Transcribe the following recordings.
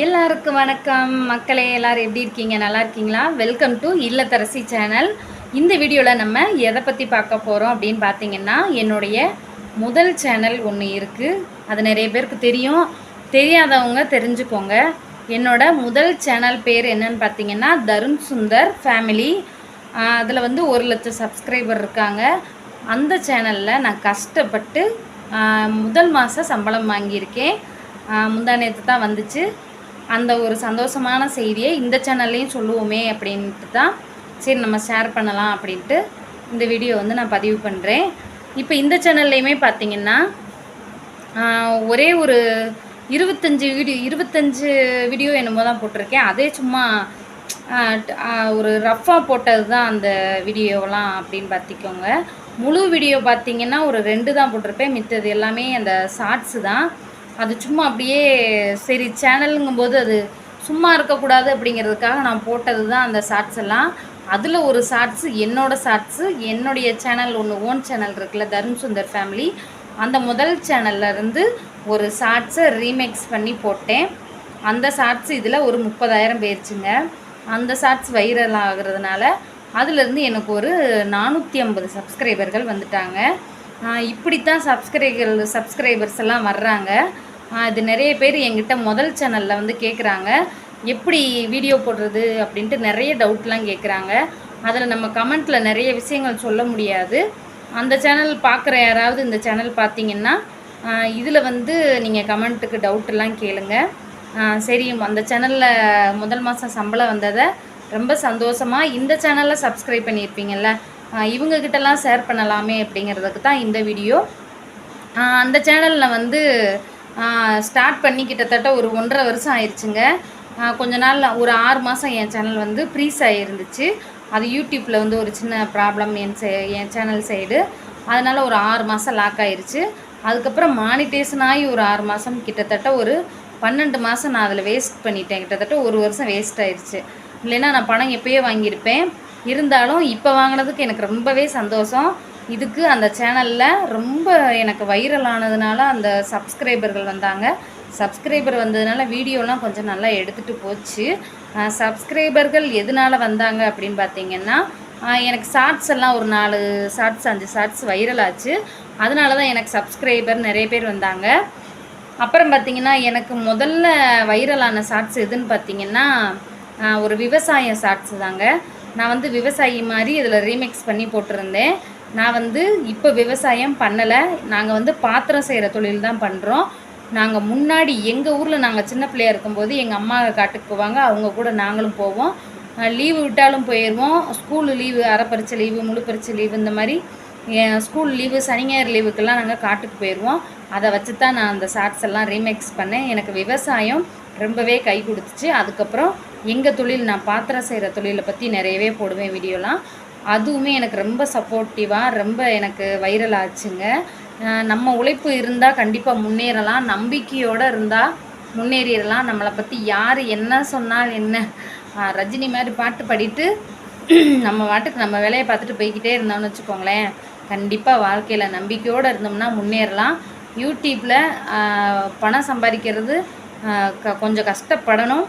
எல்லாருக்கும் வணக்கம். மக்களே எல்லோரும் எப்படி இருக்கீங்க? நல்லா இருக்கீங்களா? வெல்கம் டு இல்லத்தரசி சேனல் இந்த வீடியோவில் நம்ம எதை பற்றி பார்க்க போகிறோம் அப்படின்னு பார்த்தீங்கன்னா என்னுடைய முதல் சேனல் ஒன்று இருக்குது அது நிறைய பேருக்கு தெரியும். தெரியாதவங்க தெரிஞ்சுக்கோங்க. என்னோட முதல் சேனல் பேர் என்னன்னு பார்த்தீங்கன்னா தருண் சுந்தர் ஃபேமிலி அதில் வந்து ஒரு லட்சம் சப்ஸ்கிரைபர் இருக்காங்க. அந்த சேனலில் நான் கஷ்டப்பட்டு முதல் மாதம் சம்பளம் வாங்கியிருக்கேன். முந்தா நேற்று தான் வந்துச்சு. அந்த ஒரு சந்தோஷமான செய்தியை இந்த சேனல்லையும் சொல்லுவோமே அப்படின்ட்டு தான் சரி நம்ம ஷேர் பண்ணலாம் அப்படின்ட்டு இந்த வீடியோ வந்து நான் பதிவு பண்ணுறேன் இப்போ இந்த சேனல்லையுமே பார்த்தீங்கன்னா ஒரே ஒரு இருபத்தஞ்சி வீடியோ இருபத்தஞ்சு வீடியோ என்னமோ தான் போட்டிருக்கேன். அதே சும்மா ஒரு ரஃப்பாக போட்டது தான் அந்த வீடியோலாம் அப்படின்னு பார்த்திக்கோங்க முழு வீடியோ பார்த்தீங்கன்னா ஒரு ரெண்டு தான் போட்டிருப்பேன். மித்தது எல்லாமே அந்த ஷார்ட்ஸு தான். அது சும்மா அப்படியே சரி சேனலுங்கும்போது அது சும்மா இருக்கக்கூடாது அப்படிங்கிறதுக்காக நான் போட்டது தான் அந்த ஷார்ட்ஸ் எல்லாம். அதில் ஒரு ஷார்ட்ஸு என்னோடய ஷார்ட்ஸு என்னுடைய சேனல் ஒன்று ஓன் சேனல் இருக்குல்ல தருண் சுந்தர் ஃபேமிலி அந்த முதல் சேனல்ல இருந்து ஒரு ஷார்ட்ஸை ரீமேக்ஸ் பண்ணி போட்டேன். அந்த ஷார்ட்ஸ் இதில் ஒரு முப்பதாயிரம் போயிருச்சுங்க. அந்த ஷார்ட்ஸ் வைரல் ஆகுறதுனால அதுலேருந்து எனக்கு ஒரு நானூற்றி ஐம்பது சப்ஸ்கிரைபர்கள் வந்துட்டாங்க. இப்படித்தான் சப்ஸ்கிரைபர் சப்ஸ்கிரைபர்ஸ் எல்லாம் வர்றாங்க. அது இது நிறைய பேர் எங்கிட்ட முதல் சேனலில் வந்து கேட்குறாங்க எப்படி வீடியோ போடுறது அப்படின்ட்டு நிறைய டவுட்லாம் கேட்குறாங்க அதில் நம்ம கமெண்ட்டில் நிறைய விஷயங்கள் சொல்ல முடியாது. அந்த சேனல் பார்க்குற யாராவது இந்த சேனல் பார்த்தீங்கன்னா இதில் வந்து நீங்கள் கமெண்ட்டுக்கு டவுட்டெல்லாம் கேளுங்க. சரி அந்த சேனலில் முதல் மாதம் சம்பளம் வந்ததை ரொம்ப சந்தோஷமாக இந்த சேனலில் சப்ஸ்கிரைப் பண்ணியிருப்பீங்கள்ல இவங்கக்கிட்டலாம் ஷேர் பண்ணலாமே அப்படிங்கிறதுக்கு தான் இந்த வீடியோ அந்த சேனலில் வந்து ஸ்டார்ட் பண்ணி கிட்டத்தட்ட ஒரு ஒன்றரை வருஷம் ஆயிடுச்சுங்க கொஞ்ச நாள் ஒரு ஆறு மாதம் என் சேனல் வந்து ப்ரீஸ் ஆகிருந்துச்சு அது யூடியூப்பில் வந்து ஒரு சின்ன ப்ராப்ளம் என் சே என் சேனல் சைடு அதனால் ஒரு ஆறு மாதம் லாக் ஆயிடுச்சு அதுக்கப்புறம் மானிட்டேஷன் ஆகி ஒரு ஆறு மாதம் கிட்டத்தட்ட ஒரு பன்னெண்டு மாதம் நான் அதில் வேஸ்ட் பண்ணிட்டேன். கிட்டத்தட்ட ஒரு வருஷம் வேஸ்ட் ஆயிடுச்சு இல்லைன்னா நான் பணம் எப்போயே வாங்கியிருப்பேன். இருந்தாலும் இப்போ வாங்கினதுக்கு எனக்கு ரொம்பவே சந்தோஷம். இதுக்கு அந்த சேனலில் ரொம்ப எனக்கு வைரல் ஆனதுனால அந்த சப்ஸ்கிரைபர்கள் வந்தாங்க. சப்ஸ்கிரைபர் வந்ததுனால வீடியோலாம் கொஞ்சம் நல்லா எடுத்துகிட்டு போச்சு. சப்ஸ்கிரைபர்கள் எதனால வந்தாங்க அப்படின்னு பார்த்தீங்கன்னா எனக்கு ஷார்ட்ஸ் எல்லாம் ஒரு நாலு ஷார்ட்ஸ் அஞ்சு ஷார்ட்ஸ் வைரல் ஆச்சு. அதனால தான் எனக்கு சப்ஸ்கிரைபர் நிறைய பேர் வந்தாங்க. அப்புறம் பார்த்தீங்கன்னா எனக்கு முதல்ல வைரலான ஷார்ட்ஸ் எதுன்னு பார்த்தீங்கன்னா ஒரு விவசாய ஷார்ட்ஸ் தாங்க. நான் வந்து விவசாயி மாதிரி இதில் ரீமிக்ஸ் பண்ணி போட்டிருந்தேன். நான் வந்து இப்போ விவசாயம் பண்ணலை. நாங்கள் வந்து பாத்திரம் செய்கிற தொழில் தான் பண்ணுறோம் நாங்கள் முன்னாடி எங்கள் ஊரில் நாங்கள் சின்ன பிள்ளையா இருக்கும்போது எங்கள் அம்மா காட்டுக்கு போவாங்க. அவங்க கூட நாங்களும் போவோம். லீவு விட்டாலும் போயிடுவோம் ஸ்கூலு லீவு அரைப்பரிச்சை லீவு முழு லீவு இந்த மாதிரி என் ஸ்கூல் லீவு சனி ஞாயிறு லீவுக்கெல்லாம் நாங்கள் காட்டுக்கு போயிடுவோம் அதை வச்சு தான் நான் அந்த ஷார்ட்ஸ் எல்லாம் ரீமேக்ஸ் பண்ணேன். எனக்கு விவசாயம் ரொம்பவே கை கொடுத்துச்சு. அதுக்கப்புறம் எங்கள் தொழில் நான் பாத்திரம் செய்கிற தொழிலை பற்றி நிறையவே போடுவேன் வீடியோலாம். அதுவுமே எனக்கு ரொம்ப சப்போர்ட்டிவாக ரொம்ப எனக்கு வைரல் ஆச்சுங்க. நம்ம உழைப்பு இருந்தால் கண்டிப்பாக முன்னேறலாம். நம்பிக்கையோடு இருந்தால் முன்னேறிடலாம். நம்மளை பற்றி யார் என்ன சொன்னால் என்ன? ரஜினி மாதிரி பாட்டு பாடிட்டு நம்ம வாட்டுக்கு நம்ம வேலையை பார்த்துட்டு போய்கிட்டே இருந்தோம்னு வச்சுக்கோங்களேன். கண்டிப்பாக வாழ்க்கையில் நம்பிக்கையோடு இருந்தோம்னா முன்னேறலாம். யூடியூப்பில் பணம் சம்பாதிக்கிறது க கொஞ்சம் கஷ்டப்படணும்.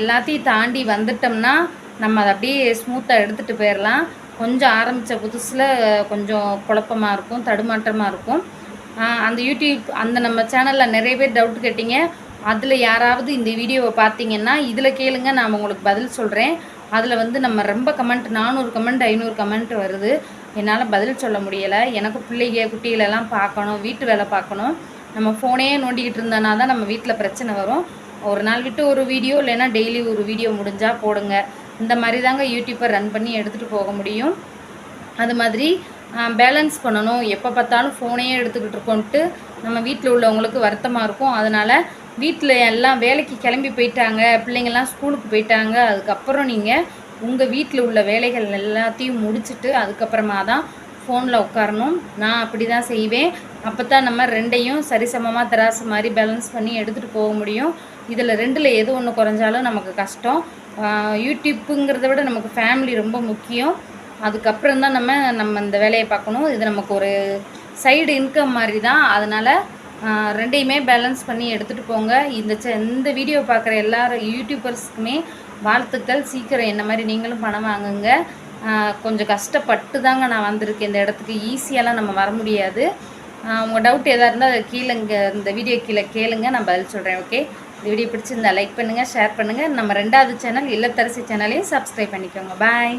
எல்லாத்தையும் தாண்டி வந்துட்டோம்னா நம்ம அதை அப்படியே ஸ்மூத்தாக எடுத்துகிட்டு போயிடலாம் கொஞ்சம் ஆரம்பித்த புதுசில் கொஞ்சம் குழப்பமாக இருக்கும் தடுமாற்றமாக இருக்கும். அந்த யூடியூப் அந்த நம்ம சேனலில் நிறைய பேர் டவுட் கேட்டீங்க. அதில் யாராவது இந்த வீடியோவை பார்த்தீங்கன்னா இதில் கேளுங்க நான் உங்களுக்கு பதில் சொல்கிறேன் அதில் வந்து நம்ம ரொம்ப கமெண்ட் நானூறு கமெண்ட் ஐநூறு கமெண்ட் வருது. என்னால் பதில் சொல்ல முடியலை. எனக்கு பிள்ளைங்க குட்டிகளெல்லாம் பார்க்கணும் வீட்டு வேலை பார்க்கணும். நம்ம ஃபோனே நோண்டிக்கிட்டு இருந்தோன்னா தான் நம்ம வீட்டில் பிரச்சனை வரும். ஒரு நாள் விட்டு ஒரு வீடியோ இல்லைன்னா டெய்லி ஒரு வீடியோ முடிஞ்சால் போடுங்க. இந்த மாதிரி தாங்க யூடியூப்பை ரன் பண்ணி எடுத்துகிட்டு போக முடியும். அது மாதிரி பேலன்ஸ் பண்ணணும். எப்போ பார்த்தாலும் ஃபோனையே எடுத்துக்கிட்டு இருக்கோன்ட்டு நம்ம வீட்டில் உள்ளவங்களுக்கு வருத்தமாக இருக்கும். அதனால் வீட்டில் எல்லாம் வேலைக்கு கிளம்பி போயிட்டாங்க. பிள்ளைங்கள்லாம் ஸ்கூலுக்கு போயிட்டாங்க. அதுக்கப்புறம் நீங்கள் உங்கள் வீட்டில் உள்ள வேலைகள் எல்லாத்தையும் முடிச்சுட்டு அதுக்கப்புறமா தான் ஃபோனில் உட்காரணும். நான் அப்படி தான் செய்வேன். அப்போ தான் நம்ம ரெண்டையும் சரிசமமாக தராசு மாதிரி பேலன்ஸ் பண்ணி எடுத்துகிட்டு போக முடியும். இதில் ரெண்டில் எது ஒன்று குறைஞ்சாலும் நமக்கு கஷ்டம். யூடியூப்புங்கிறத விட நமக்கு ஃபேமிலி ரொம்ப முக்கியம். அதுக்கப்புறம் தான் நம்ம நம்ம இந்த வேலையை பார்க்கணும். இது நமக்கு ஒரு சைடு இன்கம் மாதிரி தான் அதனால் ரெண்டையுமே பேலன்ஸ் பண்ணி எடுத்துகிட்டு போங்க. இந்த சே இந்த வீடியோ பார்க்குற எல்லா யூடியூபர்ஸ்க்குமே வாழ்த்துக்கள். சீக்கிரம் என்ன மாதிரி நீங்களும் பணம் வாங்குங்க. கொஞ்சம் கஷ்டப்பட்டு தாங்க நான் வந்திருக்கேன். இந்த இடத்துக்கு ஈஸியாலாம் நம்ம வர முடியாது. உங்கள் டவுட் எதாக இருந்தால் கீழே இங்கே இந்த வீடியோ கீழே கேளுங்க. நான் பதில் சொல்கிறேன் ஓகே இந்த வீடியோ பிடிச்சிருந்தா லைக் பண்ணுங்கள் ஷேர் பண்ணுங்கள் நம்ம ரெண்டாவது சேனல் இல்லத்தரசி சேனலையும் சப்ஸ்கிரைப் பண்ணிக்கோங்க. பாய்